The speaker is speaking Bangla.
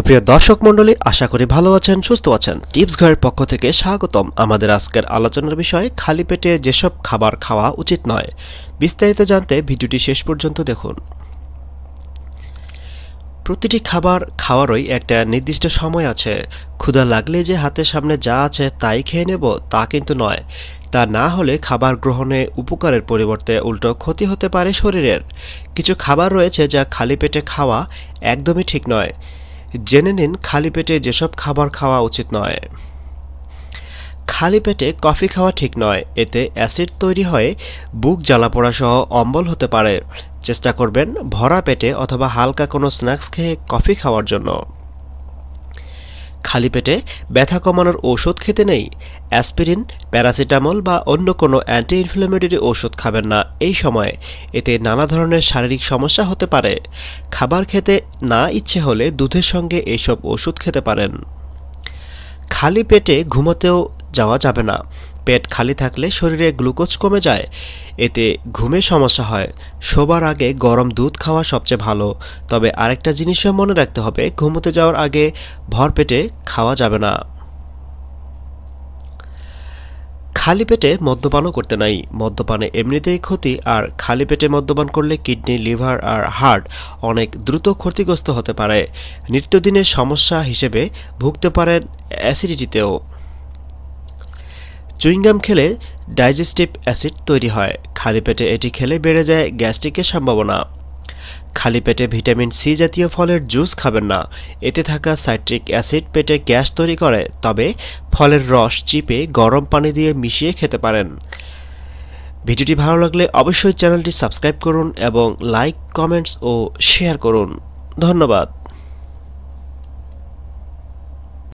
সুপ্রিয় দর্শক মণ্ডলী, আশা করি ভালো আছেন, সুস্থ আছেন। টিপস ঘরের পক্ষ থেকে স্বাগতম। আমাদের আজকের আলোচনার বিষয়, খালি পেটে যেসব খাবার খাওয়া উচিত নয়। বিস্তারিত জানতে ভিডিওটি শেষ পর্যন্ত দেখুন। প্রতিটি খাবার খাওয়ারই একটা নির্দিষ্ট সময় আছে। ক্ষুধা লাগলে যে হাতের সামনে যা আছে তাই খেয়ে নেব, তা কিন্তু নয়। তা না হলে খাবার গ্রহণে উপকারের পরিবর্তে উল্টো ক্ষতি হতে পারে শরীরের। কিছু খাবার রয়েছে যা খালি পেটে খাওয়া একদমই ঠিক নয়। জেনে নিন, খালি পেটে যেসব খাবার খাওয়া উচিত নয়। খালি পেটে কফি খাওয়া ঠিক নয়, এতে অ্যাসিড তৈরি হয়ে বুক জ্বালা জ্বালাপোড়া সহ অম্বল হতে পারে। চেষ্টা করবেন ভরা পেটে অথবা হালকা কোনো স্ন্যাক্স খেয়ে কফি খাওয়ার জন্য। খালি পেটে ব্যথা কমানোর ওষুধ খেতে নেই। অ্যাসপিরিন, প্যারাসিটামল বা অন্য কোনো অ্যান্টি ইনফ্লামেটরি ওষুধ খাবেন না এই সময়ে। এতে নানা ধরনের শারীরিক সমস্যা হতে পারে। খাবার খেতে না ইচ্ছে হলে দুধের সঙ্গে এইসব ওষুধ খেতে পারেন। খালি পেটে ঘুমাতেও যাওয়া যাবে না। পেট খালি থাকলে শরীরে গ্লুকোজ কমে যায়। এতে ঘুমে সমস্যা হয়। শোবার আগে গরম দুধ খাওয়া সবচেয়ে ভালো। তবে আরেকটা জিনিসও মনে রাখতে হবে, ঘুমোতে যাওয়ার আগে ভর পেটে খাওয়া যাবে না। খালি পেটে মদ্যপানও করতে নাই। মদ্যপানে এমনিতেই ক্ষতি, আর খালি পেটে মদ্যপান করলে কিডনি, লিভার আর হার্ট অনেক দ্রুত ক্ষতিগ্রস্ত হতে পারে। নিত্যদিনের সমস্যা হিসেবে ভুগতে পারেন অ্যাসিডিটিতেও। চুইংগাম খেলে ডাইজেস্টিভ অ্যাসিড তৈরি হয়। খালি পেটে এটি খেলে বেড়ে যায় গ্যাস্ট্রিকের সম্ভাবনা। খালি পেটে ভিটামিন সি জাতীয় ফলের জুস খাবেন না। এতে থাকা সাইট্রিক অ্যাসিড পেটে গ্যাস তৈরি করে, তবে ফলের রস চিপে গরম পানি দিয়ে মিশিয়ে খেতে পারেন। ভিডিওটি ভালো লাগলে অবশ্যই চ্যানেলটি সাবস্ক্রাইব করুন এবং লাইক, কমেন্টস ও শেয়ার করুন। ধন্যবাদ।